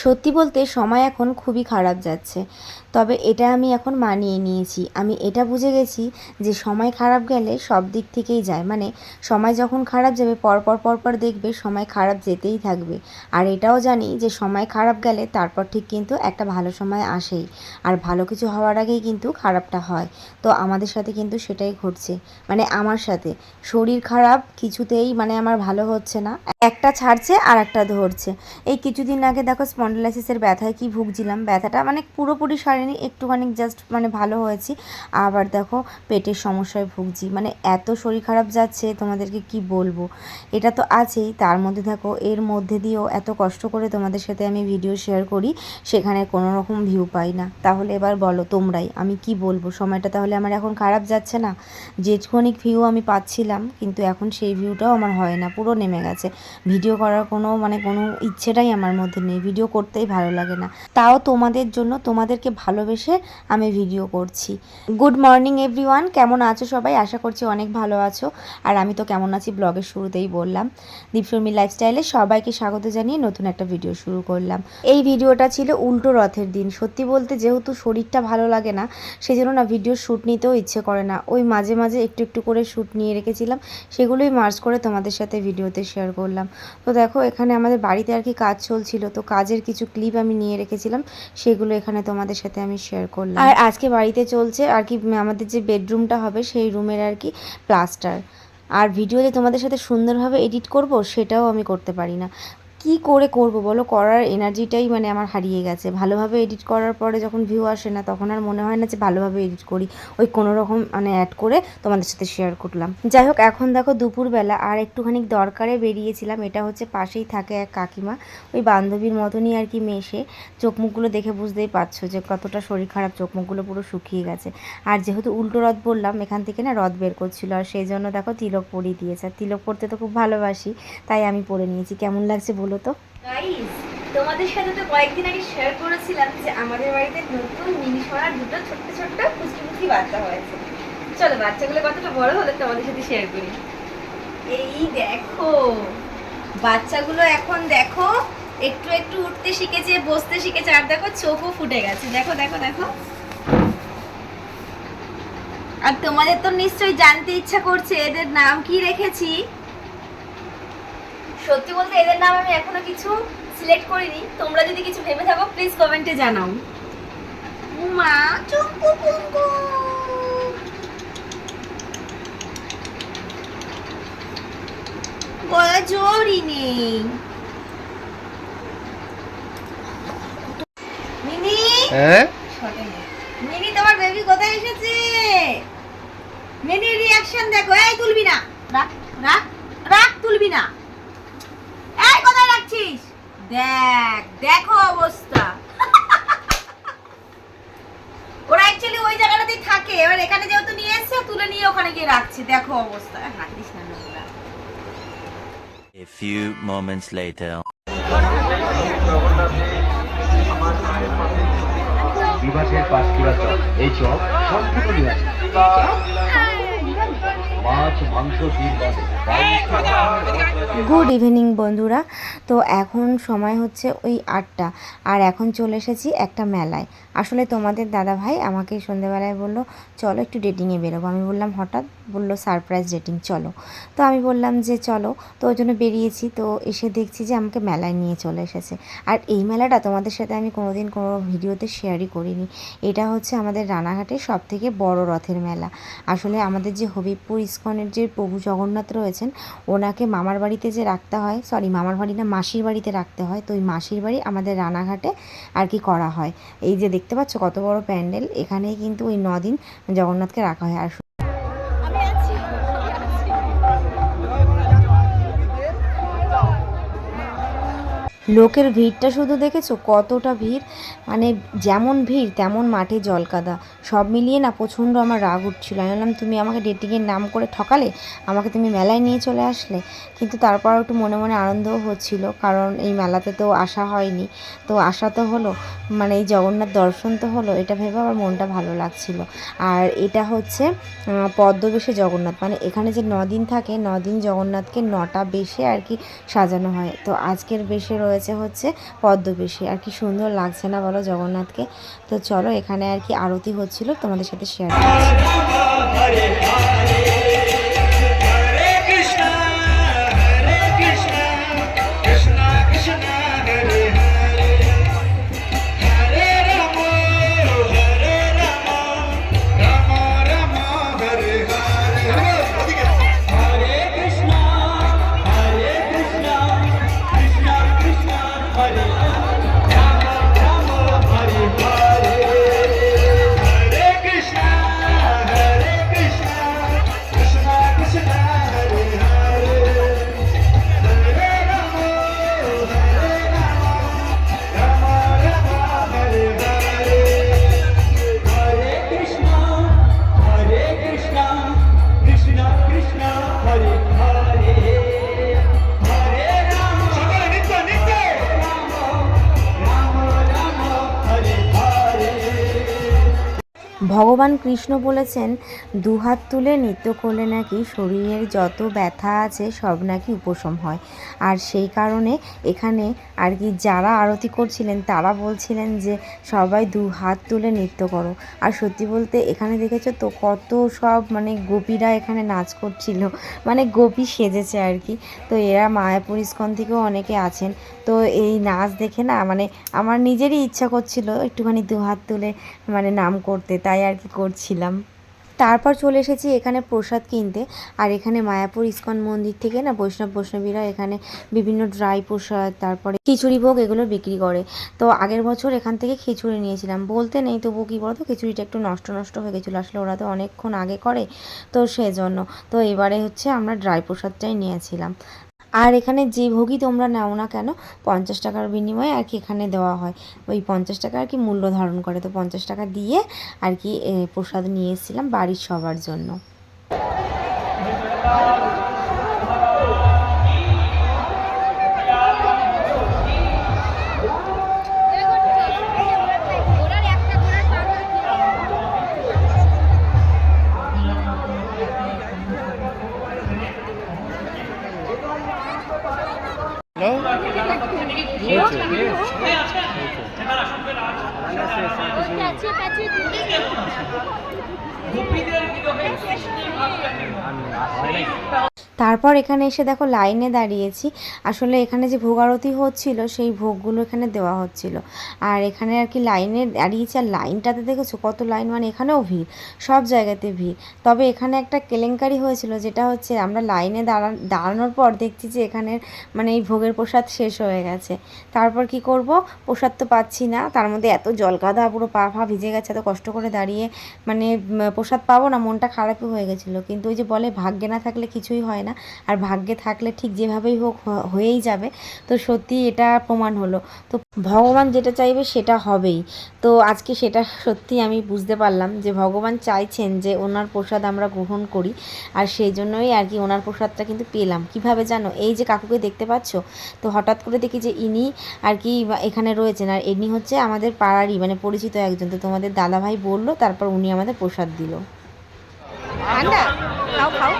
সত্যি বলতে সময় এখন খুবই খারাপ যাচ্ছে। তবে এটা আমি এখন মানিয়ে নিয়েছি। আমি এটা বুঝে গেছি যে সময় খারাপ গেলে সব দিক থেকেই যায়। মানে সময় যখন খারাপ যাবে, পরপর পরপর দেখবে সময় খারাপ যেতেই থাকবে। আর এটাও জানি যে সময় খারাপ গেলে তারপর ঠিক কিন্তু একটা ভালো সময় আসেই। আর ভালো কিছু হওয়ার আগেই কিন্তু খারাপটা হয়। তো আমাদের সাথে কিন্তু সেটাই ঘটছে। মানে আমার সাথে। শরীর খারাপ, কিছুতেই মানে আমার ভালো হচ্ছে না। একটা ছাড়ছে আর একটা ধরছে। এই কিছুদিন আগে দেখো স্পন্ডলাইসিসের ব্যথায় কি ভুগছিলাম? ব্যথাটা মানে পুরোপুরি সারেনি, একটুখানি জাস্ট মানে ভালো হয়েছি। আবার দেখো, পেটের সমস্যায় ভুগছি। মানে এত শরীর খারাপ যাচ্ছে, তোমাদেরকে কি বলব? এটা তো আছেই। তার মধ্যে দেখো, এর মধ্যে দিয়েও এত কষ্ট করে তোমাদের সাথে আমি ভিডিও শেয়ার করি, সেখানে কোনো রকম ভিউ পাই না। তাহলে এবার বলো তোমরাই, আমি কি বলব? সময়টা তাহলে আমার এখন খারাপ যাচ্ছে না? যেটুকুনি ভিউ আমি পাচ্ছিলাম, কিন্তু এখন সেই ভিউটাও আমার হয় না, পুরো নেমে গেছে। ভিডিও করার কোনো মানে কোনো ইচ্ছেটাই আমার মধ্যে নেই। ভিডিও করতেই ভালো লাগে না। তাও তোমাদের জন্য তোমাদেরকে ভালোবেসে আমি ভিডিও করছি। গুড মর্নিং এভরিওয়ান কেমন আছো সবাই? আশা করছি অনেক ভালো আছো। আর আমি তো কেমন আছি ব্লগের শুরুতেই বললাম। দীপশর্মী লাইফস্টাইলে সবাইকে স্বাগত জানিয়ে নতুন একটা ভিডিও শুরু করলাম। এই ভিডিওটা ছিল উল্টো রথের দিন। সত্যি বলতে যেহেতু শরীরটা ভালো লাগে না, সেজন্য না ভিডিও শ্যুট নিতেও ইচ্ছে করে না। ওই মাঝে মাঝে একটু একটু করে শ্যুট নিয়ে রেখেছিলাম। সেগুলোই মার্চ করে তোমাদের সাথে ভিডিওতে শেয়ার করলাম। তো দেখো, এখানে আমাদের বাড়িতে আর কি কাজ চলছিল। তো কাজের কিছু ক্লিপ আমি নিয়ে রেখেছিলাম, সেগুলো এখানে তোমাদের সাথে আমি শেয়ার করলাম। আর আজকে বাড়িতে চলছে আর কি আমাদের যে বেডরুমটা হবে সেই রুমের আর কি প্লাস্টার আর ভিডিও যে তোমাদের সাথে সুন্দরভাবে এডিট করব, সেটাও আমি করতে পারি না। কি করে করব বলো? করার এনার্জিটাই মানে আমার হারিয়ে গেছে। ভালোভাবে এডিট করার পরে যখন ভিউ আসে না, তখন আর মনে হয় না যে ভালোভাবে এডিট করি। ওই কোনো রকম মানে অ্যাড করে তোমাদের সাথে শেয়ার করলাম। যাই হোক, এখন দেখো দুপুরবেলা আর একটুখানি দরকারে বেরিয়েছিলাম। এটা হচ্ছে পাশেই থাকে এক কাকিমা। ওই বান্ধবীর মতনই আর কি মেশে। চোখ মুখগুলো দেখে বুঝতেই পারছ যে কতটা শরীর খারাপ, চোখ মুখগুলো পুরো শুকিয়ে গেছে। আর যেহেতু উল্টো রথ বললাম, এখান থেকে না রথ বের করছিল। আর সেই জন্য দেখো তিলক পরিয়ে দিয়েছে। আর তিলক পরতে তো খুব ভালোবাসি, তাই আমি পরে নিয়েছি। কেমন লাগছে বলো? তো। তোমাদের সাথে তো কয়েকদিন আগে শেয়ার করেছিলাম যে আমাদের বাড়িতে নতুন মিনি সোনার দুটো ছোট্ট ছোট্ট কুচকি কুচকি বাচ্চা হয়েছে। চলো, বাচ্চাগুলো কতটা বড় হলো তোমাদের সাথে শেয়ার করি। এই দেখো, বাচ্চাগুলো এখন দেখো, একটু একটু উঠতে শিখেছে, বসতে শিখেছে, আর দেখো চোখও ফুটে গেছে। দেখো দেখো দেখো। আর তোমাদের তো নিশ্চয়ই জানতে ইচ্ছা করছে, এদের নাম কি রেখেছি? সত্যি বলতে এদের নাম আমি এখনও কিছু সিলেক্ট করিনি। তোমরা যদি কিছু ভেবে থাকো প্লিজ কমেন্টে জানাও। মা চুম্পু পুম্পু গলা জোরই নেই। মিনি? হ্যাঁ? মিনি তোমার বেবি কোথায় এসেছে? মিনি রিয়াকশন দেখো। এই তুলবি না। রাখ তুলবি না এই কোথায় রাখছিস দেখ দেখো অবস্থা। ওরা অ্যাকচুয়ালি ওই জায়গাটাতেই থাকে। এবার এখানে যেহেতু নিয়ে এসছে তুলে নিয়ে ওখানে গিয়ে রাখছি। দেখো অবস্থা। হাঁটিস না নোংরা। A few moments later. বিভাগের পাঁচকুড়া চক এই চক সম্পূর্ণ বাদে গুড ইভিনিং বন্ধুরা। তো এখন সময় হচ্ছে ওই আটটা। আর এখন চলে এসেছি একটা মেলায়। আসলে তোমাদের দাদা ভাই আমাকে সন্ধেবেলায় বলল, চলো একটু ডেটিংয়ে বেরোবো। আমি বললাম, হঠাৎ? বলল সারপ্রাইজ ডেটিং চলো। তো আমি বললাম যে, চলো। তো ওই জন্য বেরিয়েছি। তো এসে দেখছি যে, আমাকে মেলায় নিয়ে চলে এসেছে। আর এই মেলাটা তোমাদের সাথে আমি কোনোদিন কোনো ভিডিওতে শেয়ারই করিনি। এটা হচ্ছে আমাদের রানাঘাটের সব থেকে বড় রথের মেলা। আসলে আমাদের যে হবিবপুর ইস্কনের যে প্রভু জগন্নাথ রয়েছেন, ওনাকে মামার বাড়িতে যে রাখতে হয় সরি মামার বাড়ি না, মাসির বাড়িতে রাখতে হয়, তো ওই মাসির বাড়ি আমাদের রানাঘাটে আর কি করা হয়। এই যে দেখতে পাচ্ছ কত বড় প্যান্ডেল, এখানেই কিন্তু ওই নদিন জগন্নাথকে রাখা হয়। আর লোকের ভিড়টা শুধু দেখেছ? কতটা ভিড়? মানে যেমন ভিড়, তেমন মাঠে জলকাদা। সব মিলিয়ে না প্রচণ্ড আমার রাগ উঠছিল। আমি বললাম, তুমি আমাকে ডেটিংয়ের নাম করে ঠকালে? আমাকে তুমি মেলায় নিয়ে চলে আসলে? কিন্তু তারপর একটু মনে মনে আনন্দও হচ্ছিল, কারণ এই মেলাতে তো আসা হয়নি। তো আসা তো হলো মানে এই জগন্নাথ দর্শন তো হলো, এটা ভেবে আমার মনটা ভালো লাগছিল। আর এটা হচ্ছে পদ্মবেশে জগন্নাথ। মানে এখানে যে নদিন থাকে, নদিন জগন্নাথকে নটা বেশে আর কি সাজানো হয়। তো আজকের বেশে রয়েছে রয়েছে হচ্ছে পদ্মবেশী। আর কি সুন্দর লাগছে না বলো জগন্নাথকে? তো চলো এখানে আর কি আরতি হচ্ছিল তোমাদের সাথে শেয়ার করছি। ভগবান কৃষ্ণ বলেছেন দুহাত তুলে নৃত্য করলে নাকি শরীরের যত ব্যথা আছে সব নাকি উপশম হয়। আর সেই কারণে এখানে আর কি যারা আরতি করছিলেন, তারা বলছিলেন যে সবাই দু হাত তুলে নৃত্য করো। আর সত্যি বলতে এখানে দেখেছ তো কত সব মানে গোপীরা এখানে নাচ করছিল মানে গোপী সেজেছে আর কি। তো এরা মায়াপুর ইস্কন থেকেও অনেকে আছেন। তো এই নাচ দেখে না মানে আমার নিজেরই ইচ্ছা করছিল একটুখানি দু হাত তুলে মানে নাম করতে, তাই আর কি করছিলাম। তারপর চলে এসেছি এখানে প্রসাদ কিনতে। আর এখানে মায়াপুর ইস্কন মন্দির থেকে না বৈষ্ণব বৈষ্ণবীরা এখানে বিভিন্ন ড্রাই প্রসাদ, তারপরে খিচুড়ি ভোগ এগুলো বিক্রি করে। তো আগের বছর এখান থেকে খিচুড়ি নিয়েছিলাম। বলতে নেই তবুও কী বলতো, খিচুড়িটা একটু নষ্ট নষ্ট হয়ে গেছিল। আসলে ওরা তো অনেকক্ষণ আগে করে, তো সেজন্য। তো এবারে হচ্ছে আমরা ড্রাই প্রসাদটাই নিয়েছিলাম। আর এখানে যে ভোগই তোমরা নাও না কেন, পঞ্চাশ টাকার বিনিময়ে আর কি এখানে দেওয়া হয়। ওই পঞ্চাশ টাকা আর কি মূল্য ধারণ করে। তো পঞ্চাশ টাকা দিয়ে আর কি প্রসাদ নিয়ে এসেছিলাম বাড়ির সবার জন্য। গোপীদের বিরহে সৃষ্টি ভাবলেন তারপর এখানে এসে দেখো লাইনে দাঁড়িয়েছি। আসলে এখানে যে ভোগ আরতি হচ্ছিল, সেই ভোগগুলো এখানে দেওয়া হচ্ছিল। আর এখানে আর কি লাইনে দাঁড়িয়েছি, আর লাইনটাতে দেখেছ কত লাইন? মানে এখানেও ভিড়, সব জায়গাতে ভিড়। তবে এখানে একটা কেলেঙ্কারি হয়েছিল, যেটা হচ্ছে আমরা লাইনে দাঁড়া, দাঁড়ানোর পর দেখছি যে এখানের মানে এই ভোগের প্রসাদ শেষ হয়ে গেছে। তারপর কি করব? প্রসাদ তো পাচ্ছি না, তার মধ্যে এত জল কাদা পুরো পা ফা ভিজে গেছে, এত কষ্ট করে দাঁড়িয়ে মানে প্রসাদ পাবো না, মনটা খারাপই হয়ে গেছিল। কিন্তু ওই যে বলে ভাগ্যে না থাকলে কিছুই হয় না। আর ভাগ্যে থাকলে ঠিক যেভাবেই হোক হয়েই যাবে। তো সত্যি এটা প্রমাণ হলো। তো ভগবান যেটা চাইবে সেটা হবেই। তো আজকে সেটা সত্যি আমি বুঝতে পারলাম যে ভগবান চাইছেন যে ওনার প্রসাদ আমরা গ্রহণ করি। আর সেই জন্যই আর কি ওনার প্রসাদটা কিন্তু পেলাম। কীভাবে জানো? এই যে কাকুকে দেখতে পাচ্ছ? তো হঠাৎ করে দেখি যে ইনি আর কি এখানে রয়েছেন। আর ইনি হচ্ছে আমাদের পাড়ারই মানে পরিচিত একজন। তো তোমাদের দাদাভাই বলল তারপর উনি আমাদের প্রসাদ দিল। ঠান্ডা খাও খাও।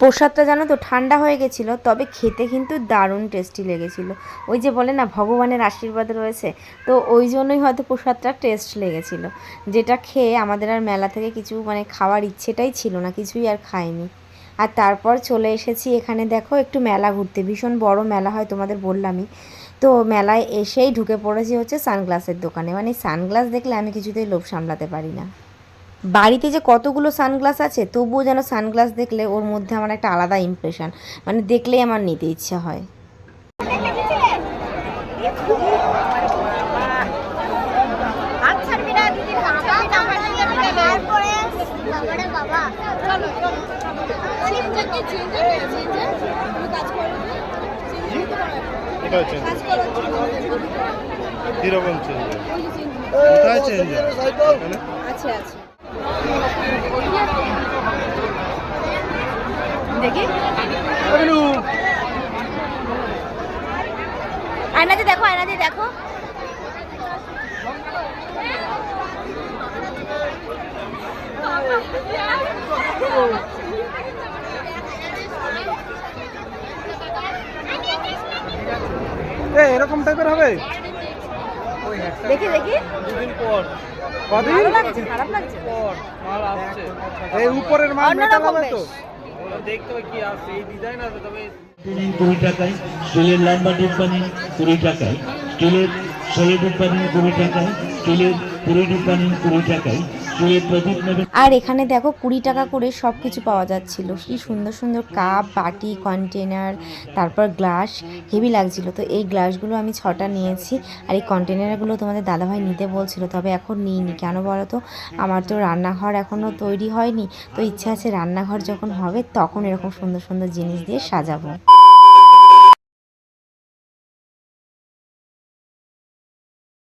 প্রসাদটা জানো তো ঠান্ডা হয়ে গেছিল তবে খেতে কিন্তু দারুণ টেস্টি লেগেছিলো। ওই যে বলে না ভগবানের আশীর্বাদ রয়েছে তো ওই জন্যই হয়তো প্রসাদটা টেস্ট লেগেছিলো। যেটা খেয়ে আমাদের আর মেলা থেকে কিছু মানে খাওয়ার ইচ্ছেটাই ছিল না কিছুই আর খাইনি। আর তারপর চলে এসেছি এখানে, দেখো, একটু মেলা ঘুরতে। ভীষণ বড় মেলা হয় তোমাদের বললামই। তো মেলায় এসেই ঢুকে পড়েছি হচ্ছে সানগ্লাসের দোকানে। মানে সানগ্লাস দেখলে আমি কিছুতেই লোভ সামলাতে পারি না। বাড়িতে যে কতগুলো সানগ্লাস আছে, তবুও যেন সানগ্লাস দেখলে ওর মধ্যে আমার একটা আলাদা ইমপ্রেশন মানে দেখলেই আমার নিতে ইচ্ছা হয় হাত ছাড়বি না দিদির হাত ছাড়বি না হাত ছাড়বি না তারপরে বাবারে বাবা চলো চলো চিন্তা কি চিন্তা কি চিন্তা তুমি কাজ করো এটা চেঞ্জ কীরকম চেঞ্জ কোথায় চেঞ্জ আছে আছে। দেখি। আয়নাতে দেখো আয়নাতে দেখো এ এরকম টাইপের দেখি দেখি। দুদিন পর। কদিন? লাগছে খারাপ লাগছে? পর মাল আসছে। এই উপরের মাল মেটাল হবে তো। দেখতে হবে কি আসছে। এই ডিজাইন আছে তবে কুড়ি টাকায় স্টিলের লম্বা ডিব্বানি কুড়ি টাকায়। স্টিলের ষোলো ডিব্বানি কুড়ি টাকায়। স্টিলের কুড়ি ডিব্বানি কুড়ি টাকায়। আর এখানে দেখো কুড়ি টাকা করে সব কিছু পাওয়া যাচ্ছিল। কি সুন্দর সুন্দর কাপ বাটি কন্টেনার তারপর গ্লাস হেভি লাগছিল। তো এই গ্লাসগুলো আমি ছটা নিয়েছি আর এই কন্টেনারগুলো তোমাদের দাদাভাই নিতে বলছিল, তবে এখন নিইনি। কেন বলো তো আমার তো রান্নাঘর এখনও তৈরি হয়নি। তো ইচ্ছা আছে রান্নাঘর যখন হবে, তখন এরকম সুন্দর সুন্দর জিনিস দিয়ে সাজাবো।